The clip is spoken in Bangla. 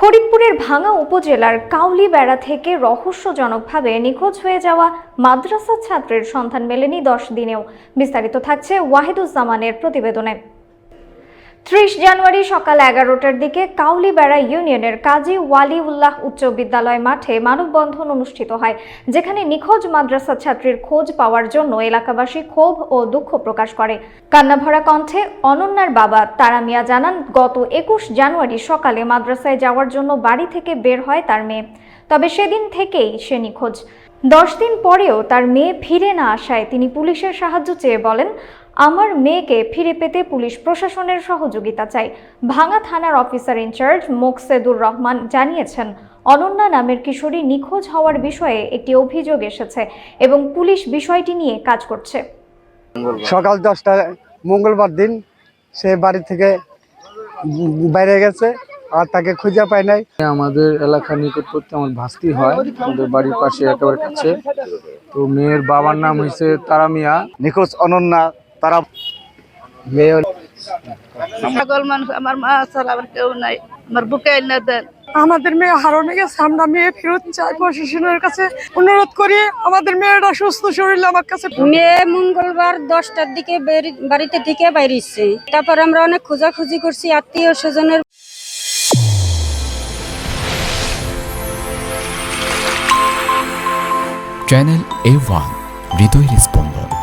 ফরিদপুরের ভাঙা উপজেলার কাউলিবেড়া থেকে রহস্যজনকভাবে নিখোঁজ হয়ে যাওয়া মাদ্রাসা ছাত্রের সন্ধান মেলেনি দশ দিনেও। বিস্তারিত থাকছে ওয়াহিদুজ্জামানের প্রতিবেদনে। ত্রিশ জানুয়ারি সকাল এগারোটার দিকে কাউলিবেড়া ইউনিয়নের কাজী ওয়ালিউল্লাহ উচ্চ বিদ্যালয় মাঠে মানববন্ধন অনুষ্ঠিত হয়, যেখানে নিখোঁজ মাদ্রাসা ছাত্রীর খোঁজ পাওয়ার জন্য এলাকাবাসী ক্ষোভ ও দুঃখ প্রকাশ করে। কান্নাভরা কণ্ঠে অনন্যার বাবা তারা মিয়া জানান, গত একুশ জানুয়ারি সকালে মাদ্রাসায় যাওয়ার জন্য বাড়ি থেকে বের হয় তার মেয়ে। তবে সেদিন থেকেই সে নিখোঁজ। দশ দিন পরেও তার মেয়ে ফিরে না আসায় তিনি পুলিশের সাহায্য চেয়ে বলেন আমার মেয়েকে ফিরে পেতে পুলিশ প্রশাসনের সহযোগিতা চাই ভাঙা থানার অফিসার ইনচার্জ মোকসেদুর রহমান জানিয়েছেন অনন্যা নামের কিশোরী নিখোঁজ হওয়ার বিষয়ে একটি অভিযোগ এসেছে এবং পুলিশ বিষয়টি নিয়ে কাজ করছে। সকাল দশটায় মঙ্গলবার দিন সে বাড়ি থেকে বাইরে গেছে আর তাকে খুঁজে পায় নাই। আমাদের এলাকা নিকটবর্তী আমার ভাস্তি হয় আমাদের বাড়ির পাশে একেবারে কাছে। তো মেয়ের বাবার নাম হয়েছে তারা মিয়া। নিখোঁজ অনন্যা তারা মেয়ে মানুষ আমার মা ছাড়া আমার কেউ নাই। আমার বুকে দেন। আমাদের মেয়ে হারণে গেছে আমরা মেয়ে ফেরত চাই প্রশাসনের কাছে অনুরোধ করি আমাদের মেয়েটা সুস্থ শরীরে আমার কাছে মেয়ে মঙ্গলবার দশটার দিকে বাড়িতে থেকে বাইরেছে। তারপর আমরা অনেক খোঁজাখুঁজি করছি আত্মীয় স্বজনের চ্যানেল এ ওয়ান হৃদয়ের স্পন্দন।